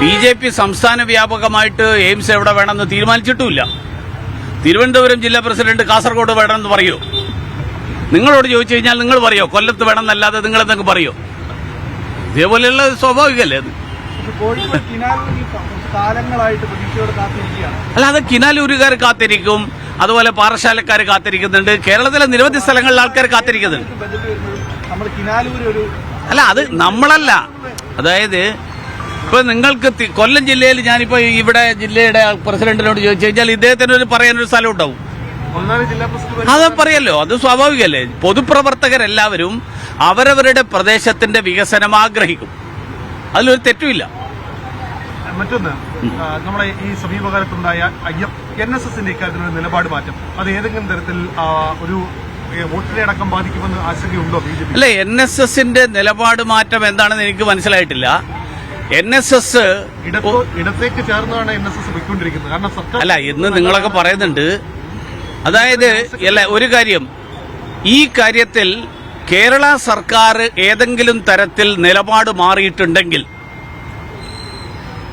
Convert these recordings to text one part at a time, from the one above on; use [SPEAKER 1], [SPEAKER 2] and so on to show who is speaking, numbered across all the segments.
[SPEAKER 1] B J P സംസ്ഥാന വ്യാപകമായിട്ട് AIIMS എവിടെ വേണമെന്ന് തീരുമാനിച്ചിട്ടുമില്ല. തിരുവനന്തപുരം ജില്ലാ പ്രസിഡന്റ് കാസർഗോഡ് വേണമെന്ന് പറയൂ. നിങ്ങളോട് ചോദിച്ചു കഴിഞ്ഞാൽ നിങ്ങൾ പറയോ? കൊല്ലത്ത് വേണമെന്നല്ലാതെ നിങ്ങൾ എന്തെങ്കിലും പറയോ? ഇതേപോലെയുള്ള സ്വാഭാവികമല്ലേ അത്? അല്ല അത് കിനാലൂരുകാർ കാത്തിരിക്കും അതുപോലെ പാറശാലക്കാർ കാത്തിരിക്കുന്നുണ്ട് കേരളത്തിലെ നിരവധി സ്ഥലങ്ങളിൽ ആൾക്കാർ കാത്തിരിക്കുന്നുണ്ട്. അല്ല അത് നമ്മളല്ല. അതായത് ഇപ്പൊ നിങ്ങൾക്ക് കൊല്ലം ജില്ലയിൽ ഞാനിപ്പോ ഇവിടെ ജില്ലയുടെ പ്രസിഡന്റിനോട് ചോദിച്ചു കഴിഞ്ഞാൽ ഇദ്ദേഹത്തിന് ഒരു പറയാനൊരു സ്ഥലം ഉണ്ടാവും. അത് പറയല്ലോ അത് സ്വാഭാവികമല്ലേ? പൊതുപ്രവർത്തകരെല്ലാവരും അവരവരുടെ പ്രദേശത്തിന്റെ വികസനം ആഗ്രഹിക്കും. അതിലൊരു തെറ്റുമില്ല.
[SPEAKER 2] മറ്റൊന്ന് നമ്മളെ നമ്മുടെ ഈ സമീപകാലത്തുണ്ടായ എൻ എസ് എസിന്റെ ഇക്കാര്യത്തിലൊരു നിലപാട് മാറ്റം. അത് ഏതെങ്കിലും തരത്തിൽ ഒരു അടക്കം ബാധിക്കുമെന്ന് ആശങ്കയുണ്ടോ അല്ലെ ജെ പി?
[SPEAKER 1] അല്ല എൻ എസ് എസിന്റെ നിലപാട് മാറ്റം എന്താണെന്ന് എനിക്ക് മനസ്സിലായിട്ടില്ല. എൻ എസ് എസ്
[SPEAKER 2] ഇടത്തേക്ക് ചേർന്നാണ് എൻ എസ് എസ് പോയിക്കൊണ്ടിരിക്കുന്നത്. കാരണം സർക്കാർ
[SPEAKER 1] അല്ല ഇന്ന് നിങ്ങളൊക്കെ പറയുന്നുണ്ട്. അതായത് അല്ല ഒരു കാര്യം. ഈ കാര്യത്തിൽ കേരള സർക്കാർ ഏതെങ്കിലും തരത്തിൽ നിലപാട് മാറിയിട്ടുണ്ടെങ്കിൽ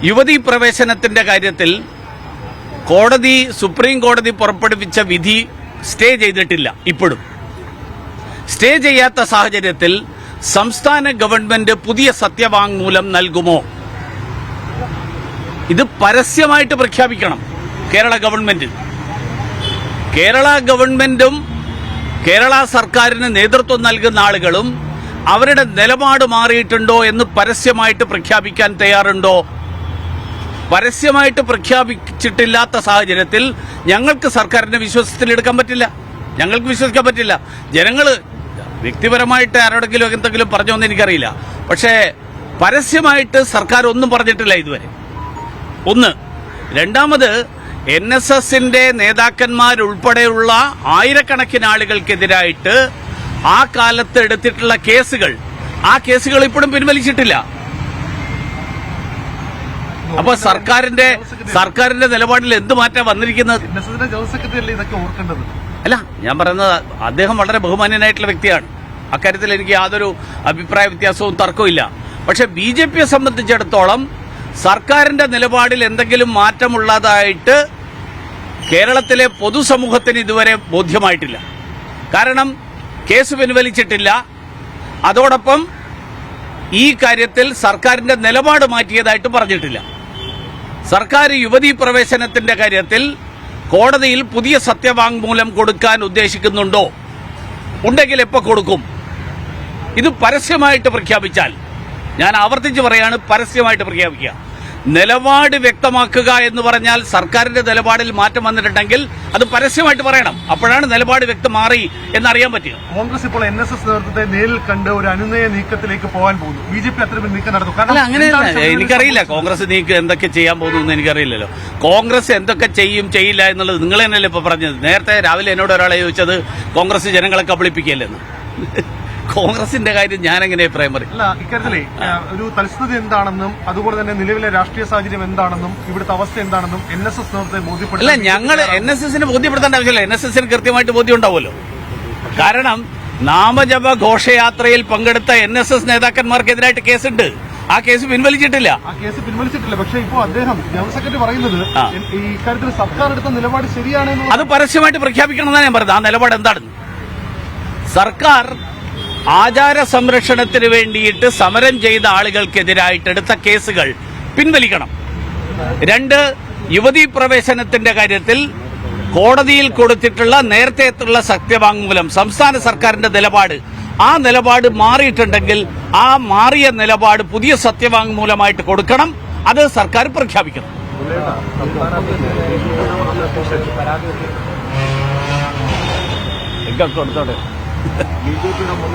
[SPEAKER 1] യുവതി പ്രവേശനത്തിന്റെ കാര്യത്തിൽ കോടതി സുപ്രീം കോടതി പുറപ്പെടുവിച്ച വിധി സ്റ്റേ ചെയ്തിട്ടില്ല ഇപ്പോഴും. സ്റ്റേ ചെയ്യാത്ത സാഹചര്യത്തിൽ സംസ്ഥാന ഗവൺമെന്റ് പുതിയ സത്യവാങ്മൂലം നൽകുമോ? ഇത് പരസ്യമായിട്ട് പ്രഖ്യാപിക്കണം കേരള ഗവൺമെന്റ്. കേരള ഗവൺമെന്റും കേരള സർക്കാരിന് നേതൃത്വം നൽകുന്ന ആളുകളും അവരുടെ നിലപാട് മാറിയിട്ടുണ്ടോ എന്ന് പരസ്യമായിട്ട് പ്രഖ്യാപിക്കാൻ തയ്യാറുണ്ടോ? പരസ്യമായിട്ട് പ്രഖ്യാപിച്ചിട്ടില്ലാത്ത സാഹചര്യത്തിൽ ഞങ്ങൾക്ക് സർക്കാരിനെ വിശ്വസത്തിലെടുക്കാൻ പറ്റില്ല. ഞങ്ങൾക്ക് വിശ്വസിക്കാൻ പറ്റില്ല. ജനങ്ങൾ വ്യക്തിപരമായിട്ട് ആരോടെങ്കിലും എന്തെങ്കിലും പറഞ്ഞോ എന്ന് എനിക്കറിയില്ല. പക്ഷേ പരസ്യമായിട്ട് സർക്കാർ ഒന്നും പറഞ്ഞിട്ടില്ല ഇതുവരെ. ഒന്ന് രണ്ടാമത് എൻ എസ് എസിന്റെ നേതാക്കന്മാരുൾപ്പെടെയുള്ള ആയിരക്കണക്കിന് ആളുകൾക്കെതിരായിട്ട് ആ കാലത്ത് എടുത്തിട്ടുള്ള കേസുകൾ ആ കേസുകൾ ഇപ്പോഴും പിൻവലിച്ചിട്ടില്ല. അപ്പൊ സർക്കാരിന്റെ സർക്കാരിന്റെ നിലപാടിൽ എന്ത് മാറ്റാ വന്നിരിക്കുന്നത്?
[SPEAKER 2] അല്ല
[SPEAKER 1] ഞാൻ പറയുന്നത് അദ്ദേഹം വളരെ ബഹുമാന്യനായിട്ടുള്ള വ്യക്തിയാണ്. അക്കാര്യത്തിൽ എനിക്ക് യാതൊരു അഭിപ്രായ വ്യത്യാസവും തർക്കവും പക്ഷെ ബി ജെ പിയെ സംബന്ധിച്ചിടത്തോളം സർക്കാരിന്റെ നിലപാടിൽ എന്തെങ്കിലും മാറ്റമുള്ളതായിട്ട് കേരളത്തിലെ പൊതുസമൂഹത്തിന് ഇതുവരെ ബോധ്യമായിട്ടില്ല. കാരണം കേസ് പിൻവലിച്ചിട്ടില്ല. അതോടൊപ്പം ഈ കാര്യത്തിൽ സർക്കാരിന്റെ നിലപാട് മാറ്റിയതായിട്ട് പറഞ്ഞിട്ടില്ല. സർക്കാർ യുവതീ പ്രവേശനത്തിന്റെ കാര്യത്തിൽ കോടതിയിൽ പുതിയ സത്യവാങ്മൂലം കൊടുക്കാൻ ഉദ്ദേശിക്കുന്നുണ്ടോ? ഉണ്ടെങ്കിൽ എപ്പോൾ കൊടുക്കും? ഇത് പരസ്യമായിട്ട് പ്രഖ്യാപിച്ചാൽ ഞാൻ ആവർത്തിച്ച് പറയാണ് പരസ്യമായിട്ട് പ്രഖ്യാപിക്കുക. നിലപാട് വ്യക്തമാക്കുക എന്ന് പറഞ്ഞാൽ സർക്കാരിന്റെ നിലപാടിൽ മാറ്റം വന്നിട്ടുണ്ടെങ്കിൽ അത് പരസ്യമായിട്ട് പറയണം. അപ്പോഴാണ് നിലപാട് വ്യക്തമാറി എന്നറിയാൻ പറ്റുക.
[SPEAKER 2] കോൺഗ്രസ് ഇപ്പോൾ എൻ എസ് എസ് നേതൃത്വത്തെ നേരിൽ കണ്ട് ഒരു അനുനയ നീക്കത്തിലേക്ക് പോകാൻ പോകുന്നു. ബി ജെ പി അത്തരം ഒരു നീക്കം നടത്തും
[SPEAKER 1] അല്ല അങ്ങനെയല്ല. എനിക്കറിയില്ല. കോൺഗ്രസ് നീക്കം എന്തൊക്കെ ചെയ്യാൻ പോകുന്നു എന്ന് എനിക്കറിയില്ലല്ലോ. കോൺഗ്രസ് എന്തൊക്കെ ചെയ്യും ചെയ്യില്ല എന്നുള്ളത് നിങ്ങൾ തന്നെയല്ലേ ഇപ്പൊ പറഞ്ഞത്. നേരത്തെ രാവിലെ എന്നോട് ഒരാളെ ചോദിച്ചത് കോൺഗ്രസ് ജനങ്ങളെ കബളിപ്പിക്കല്ലെന്ന് കോൺഗ്രസിന്റെ കാര്യം ഞാൻ എങ്ങനെ പ്രൈമറി?
[SPEAKER 2] അല്ല ഇക്കാര്യത്തിലെ ഒരു തൽസ്ഥിതി എന്താണെന്നും അതുപോലെ തന്നെ നിലവിലെ രാഷ്ട്രീയ സാഹചര്യം എന്താണെന്നും ഇവിടുത്തെ അവസ്ഥ എന്താണെന്നും എൻ എസ് എസ് നേതൃത്വത്തെ
[SPEAKER 1] അല്ല
[SPEAKER 2] ബോധ്യപ്പെടുത്താൻ
[SPEAKER 1] ഞങ്ങൾ എൻ എസ് എസിന് ബോധ്യപ്പെടുത്തേണ്ട ആവശ്യമില്ല. എൻ എസ് എസിന് കൃത്യമായിട്ട് ബോധ്യം ഉണ്ടാവുമല്ലോ കാരണം നാമജപ ഘോഷയാത്രയിൽ പങ്കെടുത്ത എൻ എസ് എസ് നേതാക്കന്മാർക്കെതിരായിട്ട് കേസുണ്ട്. ആ കേസ് പിൻവലിച്ചിട്ടില്ല.
[SPEAKER 2] ആ കേസ് പിൻവലിച്ചിട്ടില്ല. പക്ഷേ ഇപ്പോ അദ്ദേഹം ജനറൽ സെക്രട്ടറി പറയുന്നത് ഈ ഇക്കാര്യത്തിൽ സർക്കാർ എടുത്ത നിലപാട് ശരിയാണ്
[SPEAKER 1] അത് പരസ്യമായിട്ട് പ്രഖ്യാപിക്കണമെന്നാണ് ഞാൻ പറഞ്ഞത്. ആ നിലപാട് എന്താണ് സർക്കാർ ആചാര സംരക്ഷണത്തിന് വേണ്ടിയിട്ട് സമരം ചെയ്ത ആളുകൾക്കെതിരായിട്ട് എടുത്ത കേസുകൾ പിൻവലിക്കണം. രണ്ട് യുവതീ പ്രവേശനത്തിന്റെ കാര്യത്തിൽ കോടതിയിൽ കൊടുത്തിട്ടുള്ള നേരത്തെയുള്ള സത്യവാങ്മൂലം സംസ്ഥാന സർക്കാരിന്റെ നിലപാട്. ആ നിലപാട് മാറിയിട്ടുണ്ടെങ്കിൽ ആ മാറിയ നിലപാട് പുതിയ സത്യവാങ്മൂലമായിട്ട് കൊടുക്കണം. അത് സർക്കാർ പ്രഖ്യാപിക്കണം. കൊടുത്തോട്ടെ.
[SPEAKER 3] ബി ജെ പിയുടെ മുൻ